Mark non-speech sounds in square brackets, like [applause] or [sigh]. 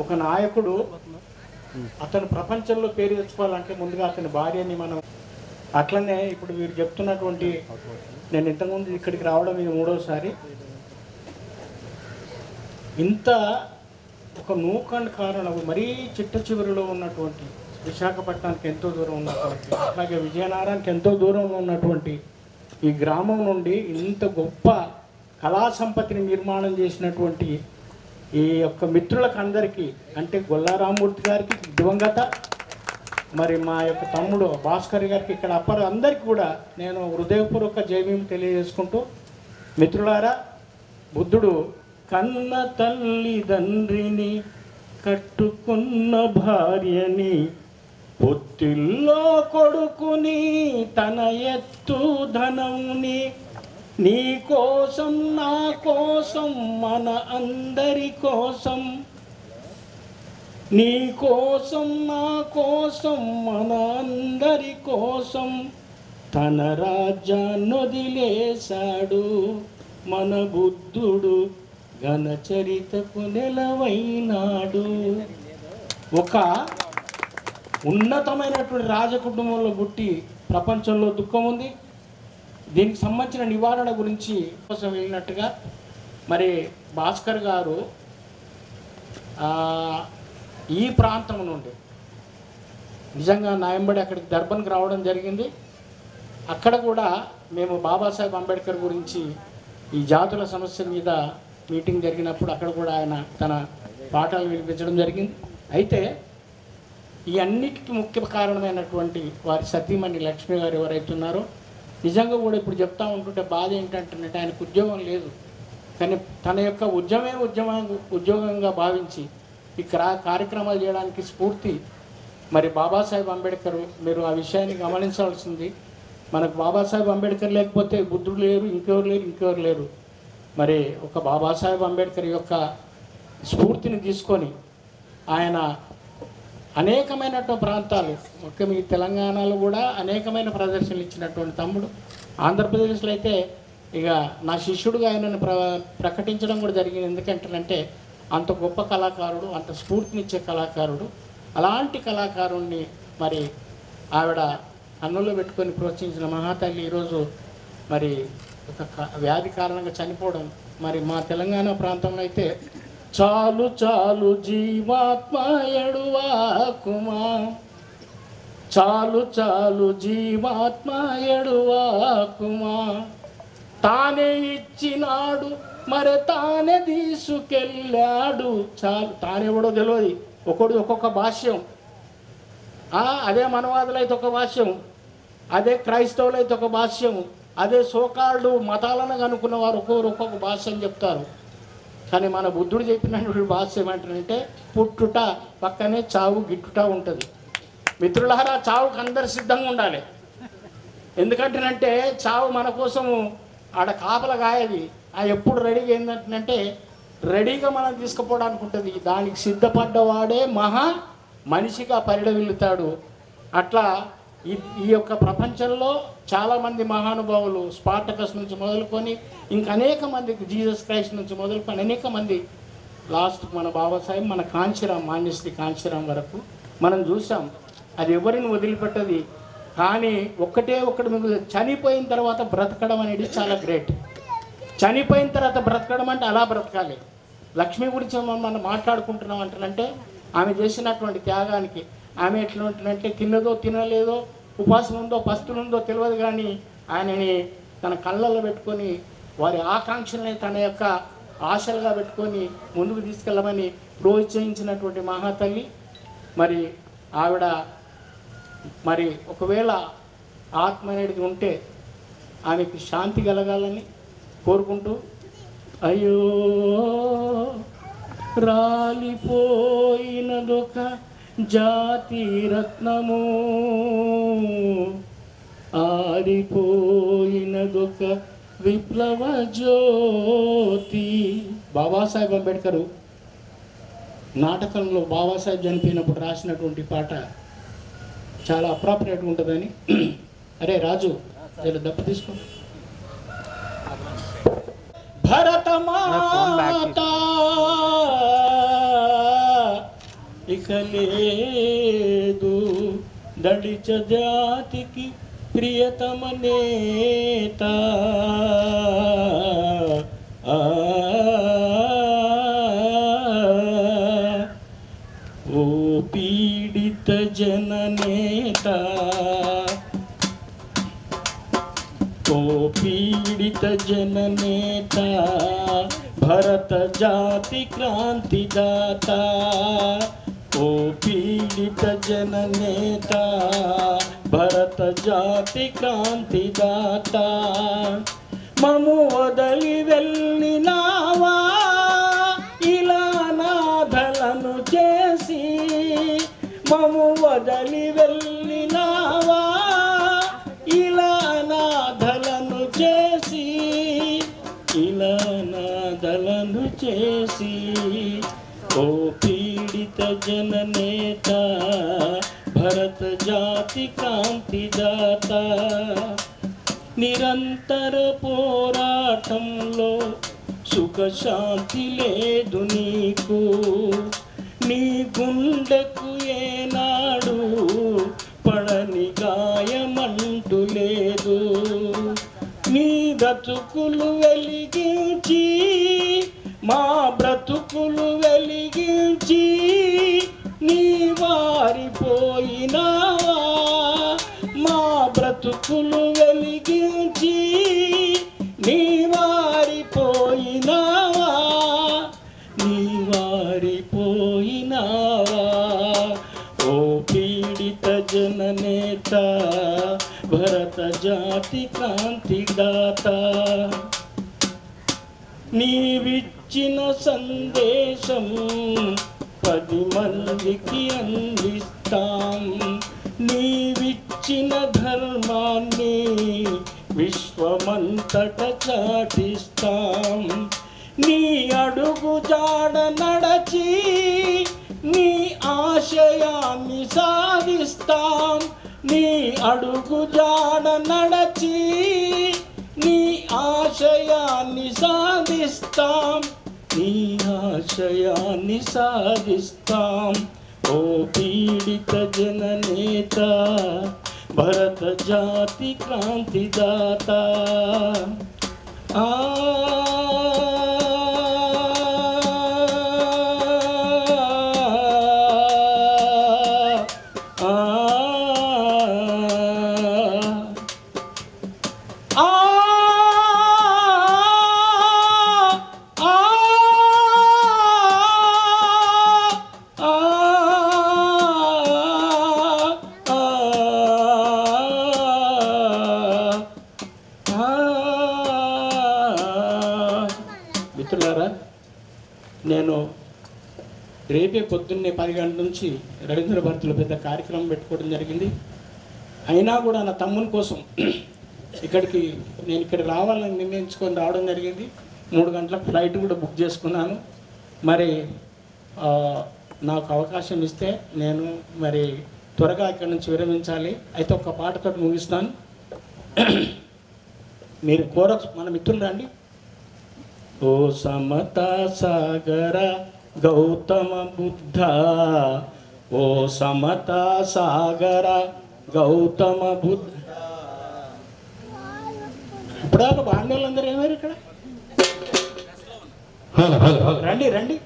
ఒక నాయకుడు అతను ప్రపంచంలో పేరు తెచ్చుకోవాలంటే ముందుగా అతని భార్యని మనం అట్లనే ఇప్పుడు మీరు చెప్తున్నటువంటి నేను ఇంతకుముందు ఇక్కడికి రావడం ఇది మూడోసారి. ఇంత ఒక నూకండ్ కారణం మరీ చిట్ట చివరిలో ఉన్నటువంటి విశాఖపట్నానికి ఎంతో దూరం ఉన్నటువంటి అలాగే విజయనగరానికి ఎంతో దూరంలో ఉన్నటువంటి ఈ గ్రామం నుండి ఇంత గొప్ప కళా సంపత్తిని నిర్మాణం చేసినటువంటి ఈ యొక్క మిత్రులకు అందరికీ అంటే గొల్లారామూర్తి గారికి దివంగత మరి మా యొక్క తమ్ముడు భాస్కర్ గారికి ఇక్కడ అప్పర్ అందరికీ కూడా నేను హృదయపూర్వక జైవీం తెలియజేసుకుంటూ మిత్రులారా బుద్ధుడు కన్న తల్లిదండ్రిని కట్టుకున్న భార్యని పొత్తిల్లో కొడుకుని తన ఎత్తు ధనముని నీ కోసం నా కోసం మన అందరి కోసం. నీ కోసం నా కోసం మన అందరి కోసం. తన రాజ్యాన్ని వదిలేశాడు మన బుద్ధుడు ఘన చరితకు నెలవైనాడు. ఒక ఉన్నతమైనటువంటి రాజకుటుంబంలో పుట్టి ప్రపంచంలో దుఃఖం ఉంది దీనికి సంబంధించిన నివారణ గురించి కోసం వెళ్ళినట్టుగా మరి భాస్కర్ గారు ఈ ప్రాంతం నుండి నిజంగా నాయంబడి అక్కడికి దర్బన్కి రావడం జరిగింది. అక్కడ కూడా మేము బాబాసాహెబ్ అంబేద్కర్ గురించి ఈ జాతుల సమస్య మీద మీటింగ్ జరిగినప్పుడు అక్కడ కూడా ఆయన తన పాఠాలు వినిపించడం జరిగింది. అయితే ఈ అన్నిటికీ ముఖ్య కారణమైనటువంటి వారి సతీమణి లక్ష్మి గారు ఎవరైతున్నారో నిజంగా కూడా ఇప్పుడు చెప్తా ఉంటుంటే బాధ ఏంటంటే ఆయనకు ఉద్యోగం లేదు. కానీ తన యొక్క ఉద్యమే ఉద్యమం ఉద్యోగంగా భావించి ఈ క్రా- కార్యక్రమాలు చేయడానికి స్ఫూర్తి. మరి బాబాసాహెబ్ అంబేద్కర్ మీరు ఆ విషయాన్ని గమనించాల్సింది. మనకు బాబాసాహెబ్ అంబేద్కర్ లేకపోతే బుద్ధుడు లేరు ఇంకెవరు లేరు ఇంకెవరు లేరు. మరి ఒక బాబాసాహెబ్ అంబేద్కర్ యొక్క స్ఫూర్తిని తీసుకొని ఆయన అనేకమైనటువంటి ప్రాంతాలు ముఖ్య మీ తెలంగాణలో కూడా అనేకమైన ప్రదర్శనలు ఇచ్చినటువంటి తమ్ముడు. ఆంధ్రప్రదేశ్లో అయితే ఇక నా శిష్యుడుగా ఆయనను ప్ర ప్రకటించడం కూడా జరిగింది. ఎందుకంటే అంత గొప్ప కళాకారుడు అంత స్ఫూర్తినిచ్చే కళాకారుడు. అలాంటి కళాకారుణ్ణి మరి ఆవిడ కన్నులో పెట్టుకొని ప్రోత్సహించిన మహాతల్లి ఈరోజు మరి ఒక క- వ్యాధి కారణంగా చనిపోవడం మరి మా తెలంగాణ ప్రాంతంలో అయితే చాలు చాలు జీవాత్మ ఎడువాకుమా చాలు చాలు జీవాత్మ ఎడువాకుమా తానే ఇచ్చినాడు మరి తానే తీసుకెళ్ళాడు. చాలు తానెవడో తెలియదు ఒకడు ఒక్కొక్క భాష్యం. అదే మనవాదులైతే ఒక భాష్యం అదే క్రైస్తవులు అయితే ఒక భాష్యం అదే సోకాళ్ళు మతాలను కనుక్కున్న వారు ఒక్కొక్కరు ఒక్కొక్క భాష్యం చెప్తారు. కానీ మన బుద్ధుడు చెప్పినటువంటి భాష్యం ఏంటంటే పుట్టుట పక్కనే చావు గిట్టుట ఉంటుంది. మిత్రులారా చావుకు అందరు సిద్ధంగా ఉండాలి. ఎందుకంటేనంటే చావు మన కోసము ఆడ కాపల గాయది ఆ ఎప్పుడు రెడీగా ఏంటంటే రెడీగా మనం తీసుకుపోవడానికి ఉంటుంది. దానికి సిద్ధపడ్డవాడే మహా మనిషిగా పరిడవిల్లుతాడు అట్లా ఈ ఈ యొక్క ప్రపంచంలో చాలామంది మహానుభావులు స్పార్టకస్ నుంచి మొదలుకొని ఇంకా అనేక మందికి జీసస్ క్రైస్ట్ నుంచి మొదలుకొని అనేక మంది లాస్ట్ మన బాబాసాహెబ్ మన కాంచీరామ్ మాన్యశ్రీ కాంచీరామ్ వరకు మనం చూసాం. అది ఎవరిని వదిలిపెట్టది? కానీ ఒక్కటే ఒక్కటి మీకు చనిపోయిన తర్వాత బ్రతకడం అనేది చాలా గ్రేట్. చనిపోయిన తర్వాత బ్రతకడం అంటే అలా బ్రతకాలి. లక్ష్మి గురించి మనం మనం మాట్లాడుకుంటున్నాం అంటారంటే ఆమె చేసినటువంటి త్యాగానికి ఆమె ఎట్లా ఉంటుందంటే తిన్నదో తినలేదో ఉపాసం ఉందో పస్తులుందో తెలియదు కానీ ఆయనని తన కళ్ళల్లో పెట్టుకొని వారి ఆకాంక్షల్ని తన యొక్క ఆశలుగా పెట్టుకొని ముందుకు తీసుకెళ్ళమని ప్రోత్సహించినటువంటి మహాతల్లి. మరి ఆవిడ మరి ఒకవేళ ఆత్మ అనేది ఉంటే ఆమెకు శాంతి కలగాలని కోరుకుంటూ అయ్యో రాలిపోయినదొక జాతి రత్నము ఆరిపోయినదొక విప్లవ జ్యోతి. బాబాసాహెబ్ అంబేద్కర్ నాటకంలో బాబాసాహెబ్ చనిపోయినప్పుడు రాసినటువంటి పాట చాలా అప్రాపరేట్ ఉంటుందని. [clears throat] అరే రాజు జర దెబ్బ తీసుకో. భరత మాత ఇక లేదు దళిత జాతికి ప్రియతమ నేత. ఓ పీడిత జననేత ఓ పీడిత జననేత భరత జాతి క్రాంతిదాత. ఓ పీడిత జననేత భరత జాతి క్రాంతిదాత మము వదలి వెళ్ళినావా? ఇలా నాథలను చేసి మము వదలి వెళ్ళినావా? ఇలా నాథలను చేసి ఇలా నాథలను చేసి ఓ పీడిత జననేత భరత జాతి కాంతిదాత. నిరంతర పోరాటంలో సుఖశాంతి లేదు నీకు. నీ గుండెకు ఏనాడు పడని గాయమంటూ లేదు. నీ బ్రతుకులు వెలిగించి మా బ్రతుకులు వెలిగించి బ్రతుకులు వెలిగించి నీ వారిపోయినావా? నీ వారిపోయినావా? ఓ పీడిత జననేత భరత జాతి క్రాంతిదాత నీవిచ్చిన సందేశం పది మందికి అందిస్తాం. ఇచ్చిన ధర్మాన్ని విశ్వమంతట చాటిస్తాం. నీ అడుగు జాడ నడచి నీ ఆశయాన్ని సాధిస్తాం. నీ అడుగు జాడ నడచి నీ ఆశయాన్ని సాధిస్తాం. నీ ఆశయాన్ని సాధిస్తాం. ఓ పీడిత జననేత భరత జాతి క్రాంతిదాత ఆ ఆ మిత్రులారా నేను రేపే పొద్దున్నే పది గంటల నుంచి రవీంద్ర భారతిలో పెద్ద కార్యక్రమం పెట్టుకోవడం జరిగింది. అయినా కూడా నా తమ్ముని కోసం ఇక్కడికి నేను ఇక్కడ రావాలని నిర్ణయించుకొని రావడం జరిగింది. మూడు గంటల ఫ్లైట్ కూడా బుక్ చేసుకున్నాను. మరి నాకు అవకాశం ఇస్తే నేను మరి త్వరగా ఇక్కడ నుంచి విరమించాలి. అయితే ఒక పాటతో ముగిస్తాను. మీరు కోర మన మిత్రులు రండి. ఓ సమతా సాగర గౌతమ బుద్ధ. ఓ సమతా సాగర గౌతమ బుద్ధ. ఇప్పుడాక బాండోళ్ళందరూ ఏమారు ఇక్కడ? Hello hello hello. రండి రండి.